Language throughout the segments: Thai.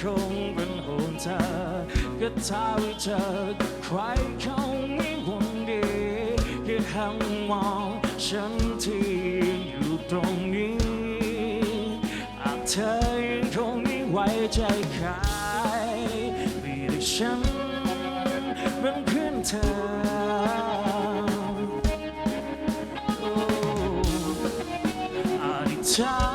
คงเป็นห่วงเธอก็ถ้าไม่เจอใครเขาไม่หวังดีแค่หันมองฉันที่ยืนอยู่ตรงนี้หากเธอยังคงไม่ไว้ใจใครมีแต่ฉันเป็นเพื่อนเธออ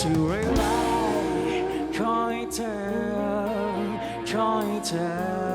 ที่ไร้ไร้ขอให้เธอขอให้เธอ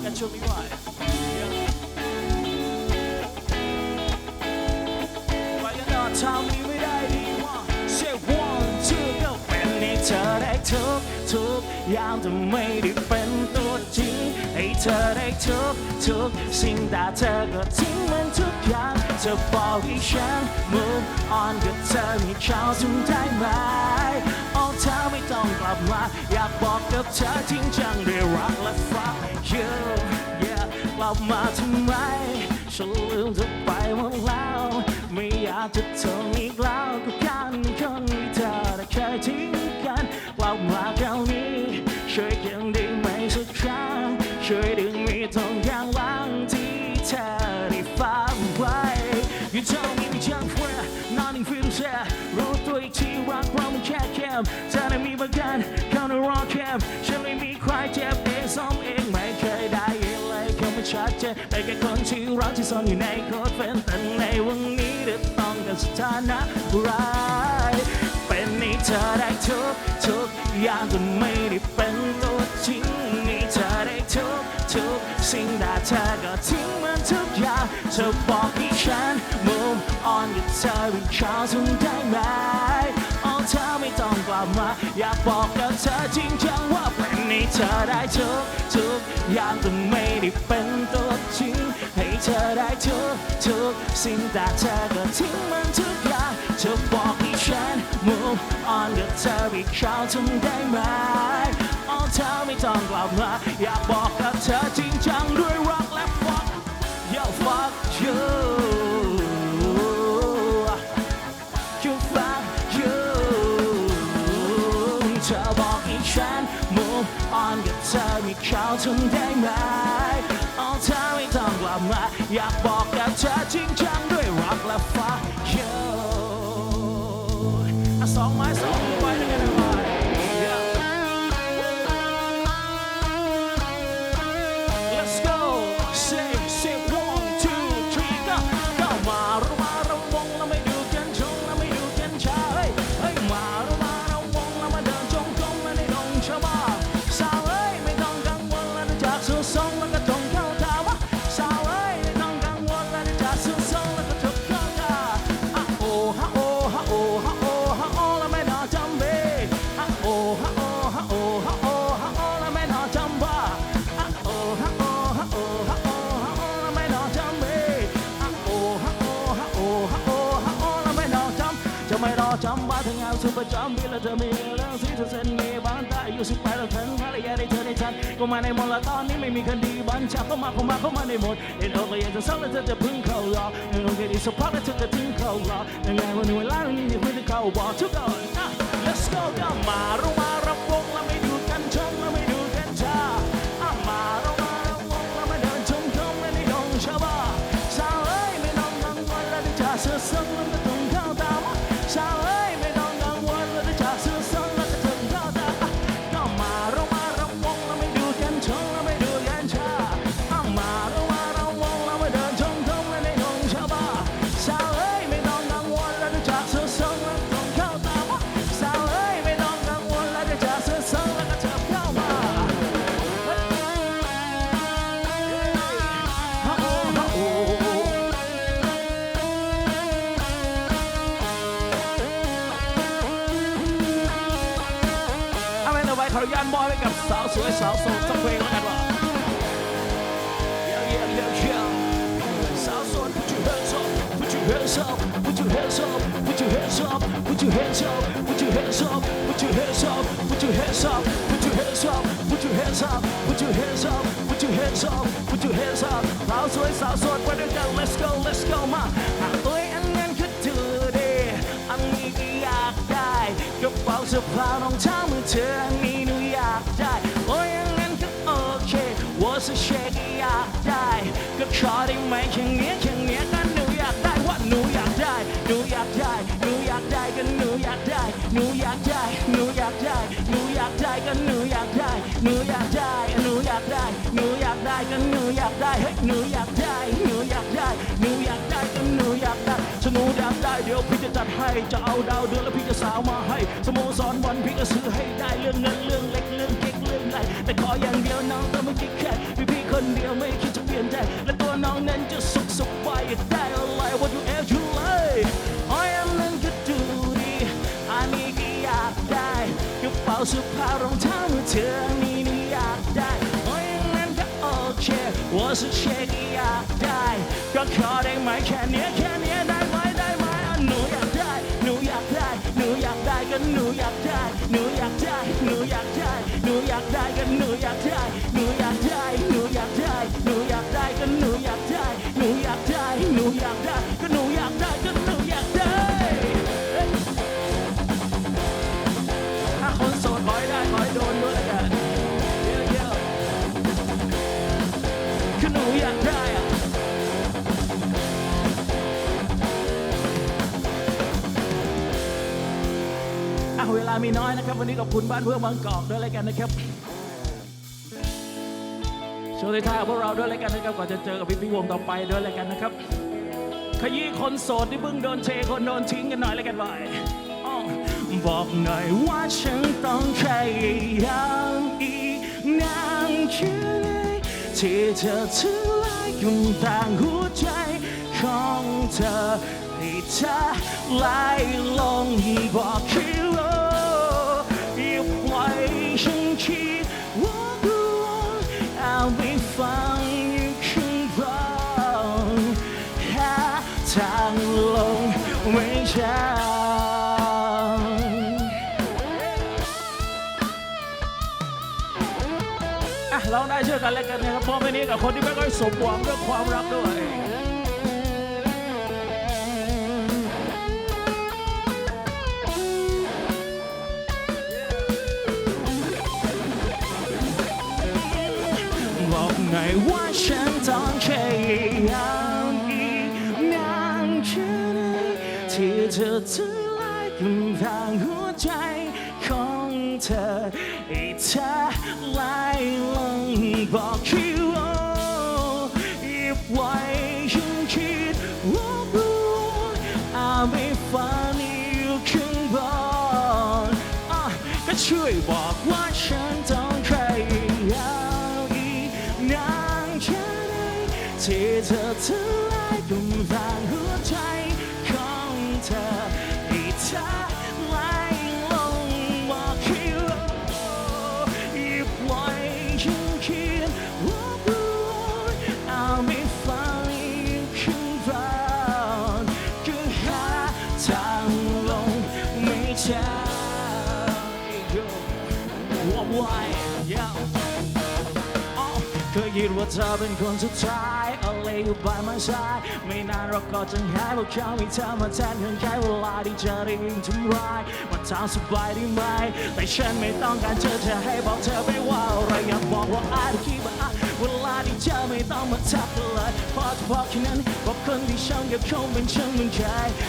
ไปกันต่อแล้วกันช่วงนี้บ่อยไปกันต่อทำนี้ไม่ได้ดีว่า say one two go เป็นให้เธอได้ทุกทุกอย่างแต่ไม่ได้เป็นตัวจริงให้เธอได้ทุกทุกสิ่งแต่เธอ กับเธอทิ้งจังด้วยรักและ fuck you yeah กลับมาทำไม ฉันลืมเธอไปหมดแล้ว ไม่อยากจะทนอีกแล้วกับการคนที่เธอได้เคยทิ้งกันกลับมาคราวนี้ช่วยกันได้ไหมสักครั้งช่วยดึงมีตรง ซ่อนอยู่ในโคตรเป็นแต่ในวันนี้เธอต้องการสถานะร้ายเป็นให้เธอได้ทุกทุกอย่างจนไม่ได้เป็นตัวจริงให้เธอได้ทุกทุกสิ่งแต่เธอก็ทิ้งมันทุกอย่างเธอบอกให้ฉัน move on กับเธอเป็นเขาทำได้ไหมโอ้เธอไม่ต้องกลับมาอยากบอกกับเธอจริงจังว่าเป็นให้เธอได้ทุกทุกอย่างแต่ไม่ได้เป็นตัวจริง เธอได้ทุกทุกสิ่งแต่เธอก็ทิ้งมันทุกอย่างเธอบอกให้ฉัน move on กับเธอเป็นเขาทำได้ไหมโอ้เธอไม่ต้องกลับมาอยากบอกกับเธอจริงจังด้วยรักและ fuck fuck you you fuck you เธอบอกให้ฉัน move on กับเธอมีเขาทำได้ไหม อยากบอก ประจำปีแล้วเธอมีเรื่องที่เธอเซ็นมีบ้านตาอายุสิบแปดแล้วทั้งภรรยาได้เธอได้ฉันก็มาในมลตอนนี้ไม่มีคดีบัญชาเข้ามาเข้ามาเข้ามาในหมดเอ็นเอเก็อยากจะซักแล้วเธอจะพึ่งเขาหรอเงินโอเคดีสักพักแล้วเธอจะทิ้งเขาหรอยังไงวันนี้เวลานี้อย่เพิ่งเขาบอกทุกคน let's go ก็มาเร สาวสวยสาวโสดสักเพลงแล้วกันว่าเยี่ยมเยี่ยมเยี่ยมเยี่ยมสาวโสด put your hands up put your hands up put your hands up put your hands up put your hands up put your hands up put your hands up put your hands up put your hands up put your hands up put your hands up put your hands up put your hands up สาวสวยสาวโสดไปด้วยกัน let's go let's go มาหากตัวอันนั้นคือดูดีอันนี้ก็อยากได้กระเป๋าเสื้อผ้ารองเท้ามือเธออันนี้หนูอยากได้ ขอได้ไหมแค่เนี้ยแค่เนี้ยก็หนูอยากได้ว่าหนูอยากได้หนูอยากได้หนูอยากได้ก็หนูอยากได้หนูอยากได้หนูอยากได้หนูอยากได้ก็หนูอยากได้หนูอยากได้หนูอยากได้หนูอยากได้ก็หนูอยากได้เฮ้ยหนูอยากได้หนูอยากได้หนูอยากได้ก็หนูอยากได้ถ้าหนูอยากได้เดี๋ยวพี่จะจัดให้จะเอาดาวเดือนแล้วพี่จะสาวมาให้สโมสรบอลพี่ก็ซื้อให้ได้เรื่องเงินเรื่องเล็กเรื่องเก๊กเรื่องใหญ่แต่ขออย่างเดียวน้องต้องไม่คิดแค่พี่พี่คนเดียวไม่คิดจะเปลี่ยนใจและ น้องนั้นจะสุขสุขไปได้อะไรว่าอยู่เอฟชูเลยอ้อยอันนั้นก็ดูดีอันนี้ก็อยากได้กระเป๋าเสื้อผ้ารองเท้ามือเธออันนี้หนูอยากได้อ้อยอันนั้นก็โอเคว่าสักเชก็อยากได้ ก็ขอได้ไหมแค่เนี้ยแค่เนี้ยได้ไหมได้ไหมอะหนูอยากได้หนูอยากได้หนูอยากได้ก็หนูอยากได้หนูอยากได้หนูอยากได้หนูอยากได้ก็หนูอยากได้ อยากได้ก็หนูอยากได้ก็หนูอยากได้ถ้าคนโสดขอให้ได้ขอให้โดนด้วยละกันเยอะๆคือหนูอยากได้อะอะเวลามีน้อยนะครับ วันนี้ขอบคุณบ้านเพื่อนบางกอกด้วยแล้วกันนะครับช่วยท้าพวกเราด้วยแล้วกันนะครับก่อนจะเจอกับพี่พี่วงต่อไปด้วยแล้วกันนะครับ ขยี้คนโสดที่เพิ่งโดนเทคนโดนทิ้งกันหน่อยแล้วกันไปอ้อบอกหน่อยว่าฉันต้องพยายามอีกนานแค่ไหนที่เธอถือลายกำต่างหัวใจของเธอให้เธอไหลลงบอกให้รู้อย่าปล่อยฉันคิด อะร้องได้ช่วยกันแล้วกันนะครับมอบไปนี้กับคนที่ไม่ค่อยสมหวังเรื่องความรักด้วยบอกไงว่าฉันต้องพยายามอีกนานแค่ ที่เธอจะไล่กำลังหัวใจของเธอให้เธอไล่ลงบอกคิดว่าอีกไว้ฉันคิดว่าอาไม่ฝันอยู่ข้างบนอะก็ช่วยบอกว่าฉันต้องพยายามอีกนานแค่ไหนที่เธอจะ ไว้ยาวเคยคิดว่าเธอเป็นคนสุดท้ายอะไรอยู่ by my side ไม่นานเราก็จะหายเพราะเขามีเธอมาแทนเงื่อนไขเวลาที่เธอได้ยิ่งทำร้ายว่าทางสบายได้ไหม แต่ฉันไม่ต้องการเจอเธอให้บอกเธอไปว่าอะไรอยากบอกว่า I don't keep it up เวลาที่เธอไม่ต้องมาทักเลยเพราะเฉพาะแค่นั้นบอกคนที่ฉันกับเขาเป็นฉันเป็นใคร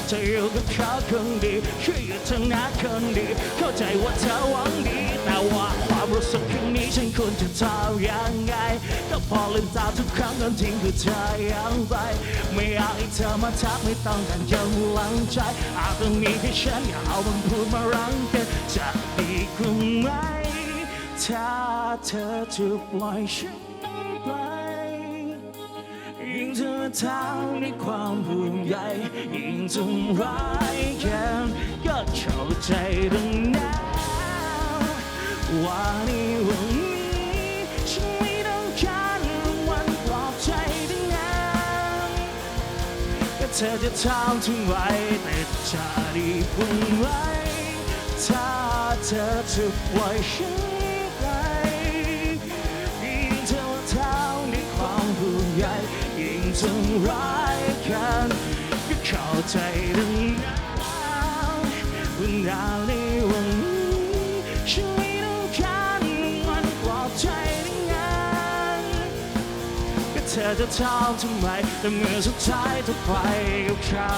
จะอยู่กับเขาคนดีช่วยอยู่ทางหน้าคนดี เข้าใจว่าเธอหวังดีแต่ว่า สึกครั้งนี้ฉันควรจะทำยังไง ก็พอลืมตาทุกครั้งนั้นทิ้งคือเธอยังไป ไม่อยากให้เธอมาทักไม่ต้องการกำลังใจ อาจต้องมีแค่ฉันอย่าเอามันพูดมารังเกียจจะดีกว่าไหมถ้าเธอจะปล่อยฉันไปยิ่งเธอทำในความห่วงใยยิ่งทำร้ายกันก็เข้าใจดังนั้น ว่าในวันนี้ฉันไม่ต้องการวันปลอบใจดังนั้นก็เธอจะทำถึงไรแต่จะดีกว่าไหมถ้าเธอจะปล่อยฉันไปยิ่งเธอเท่าในความห่วงใยยิ่งทำร้ายกันก็เข้าใจดังนั้นวันดาวในวันนี้ เธอจะทำทำไม แต่เมื่อสุดท้ายเธอไปกับเขา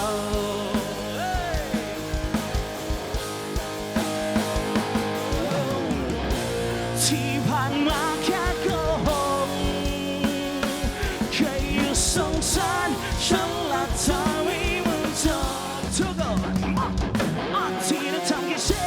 ที่ผ่านมาแค่โกหกแค่อยู่สงสารฉันและเธอไม่เหมือนเธอทุกคนที่เธอทำแค่เสี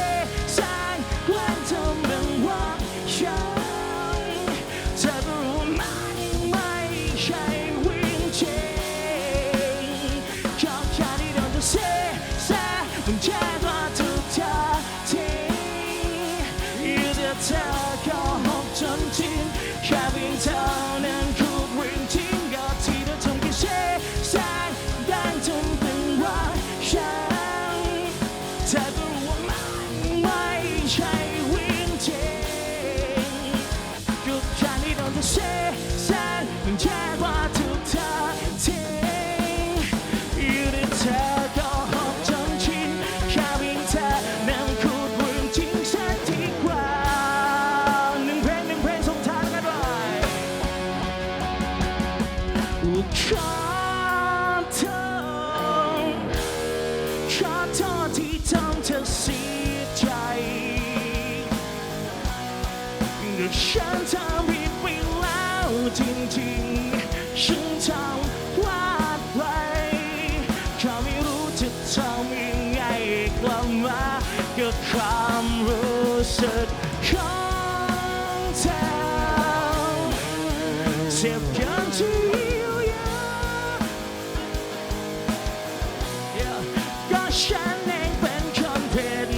ฉันเองเป็นคนผิด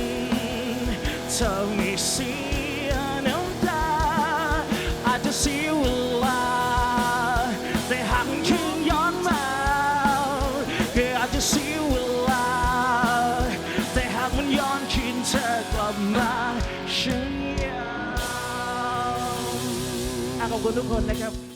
เธอไม่เสียน้ำตา อาจจะเสียเวลา แต่หากมันคืนย้อนมาก็อาจจะเสียเวลา แต่หากมันย้อนคืนเธอกลับมาฉันยอมขอบคุณทุกคนนะครับ